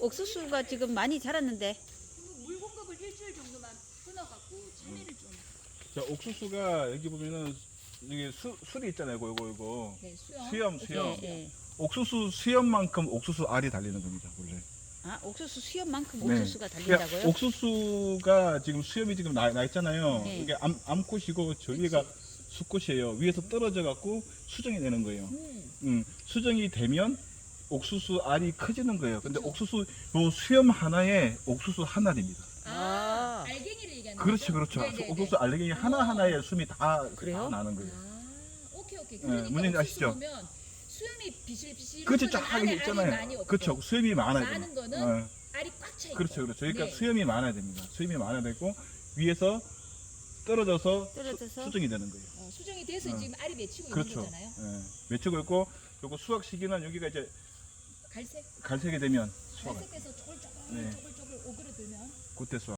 옥수수가 지금 많이 자랐는데 물 공급을 일주일 정도만 끊어갖고 채미를 좀 자, 옥수수가 여기 보면은 여기 수, 술이 있잖아요. 이거 이거 이거. 네, 수영. 수염 수염. 예, 예. 옥수수 수염만큼 옥수수 알이 달리는 겁니다. 원래. 아 옥수수 수염만큼 네. 옥수수가 그러니까 달린다고요? 옥수수가 지금 수염이 지금 나, 나 있잖아요. 네. 이게 암, 암꽃이고 저 위가 수꽃이에요. 위에서 떨어져 갖고 수정이 되는 거예요. 음. 음, 수정이 되면 옥수수 알이 커지는 거예요. 근데. 옥수수 요 수염 하나에 옥수수 한 알입니다. 아, 아. 알갱이를 얘기하는 그렇죠, 거죠? 그렇죠. 네네네. 옥수수 알갱이 하나 하나에 숨이 다, 그래요? 다 나는 거예요. 아, 오케이 오케이. 네, 그러니까 옥수수 아시죠? 보면 수염이 비실비실. 그렇죠, 쫙 이렇게 있잖아요. 그렇죠, 수염이 많아야 많은 됩니다. 거는 어, 알이 꽉 차 있고. 그렇죠, 그렇죠. 그러니까 네. 수염이 많아야 됩니다. 수염이 많아야 되고 위에서 떨어져서 떨어져서 수 정이 되는 거예요. 어, 수정이 돼서 어. 지금 알이 맺히고 그렇죠. 있는 거잖아요. 예, 맺히고 있고 요거 수확 시기는 여기가 이제 갈색. 갈색이 되면 수확 갈색돼서 쪼글쪼글 네. 쪼글쪼글 오그러들면 그때 수확.